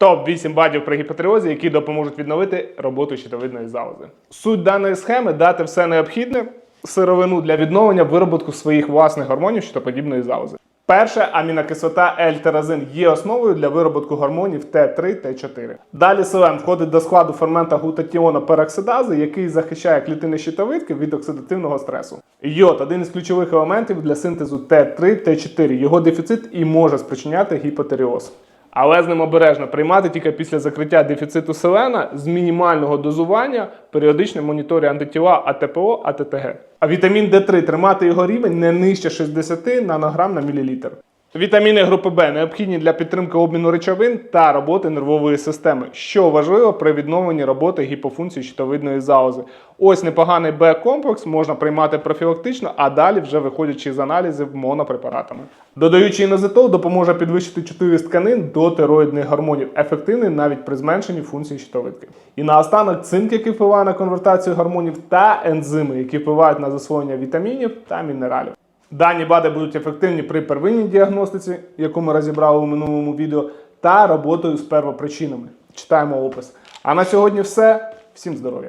Топ-8 бадів при гіпотереозі, які допоможуть відновити роботу щитовидної залози. Суть даної схеми дати все необхідне сировину для відновлення вироботку своїх власних гормонів щитоподібної залози. Перше, амінокислота L-теразин є основою для вироботку гормонів Т3, Т4. Далі селен входить до складу фермента глутатіону пероксидази, який захищає клітини щитовидки від оксидативного стресу. Йод один із ключових елементів для синтезу Т3, Т4. Його дефіцит і може спричиняти гіпотереоз. Але з ним обережно приймати тільки після закриття дефіциту селена з мінімального дозування періодично моніторі антитіла АТПО, АТТГ. А вітамін Д3 тримати його рівень не нижче 60 нанограм на мілілітр. Вітаміни групи Б необхідні для підтримки обміну речовин та роботи нервової системи, що важливо при відновленні роботи гіпофункції щитовидної залози. Ось непоганий Б-комплекс можна приймати профілактично, а далі вже виходячи з аналізів монопрепаратами. Додаючи інозитол допоможе підвищити чутливість тканин до тероїдних гормонів, ефективний навіть при зменшенні функції щитовидки. І наостанок цинк, який впливає на конвертацію гормонів, та ензими, які впливають на засвоєння вітамінів та мінералів. Дані БАДи будуть ефективні при первинній діагностиці, яку ми розібрали у минулому відео, та роботою з первопричинами. Читаємо опис. А на сьогодні все. Всім здоров'я!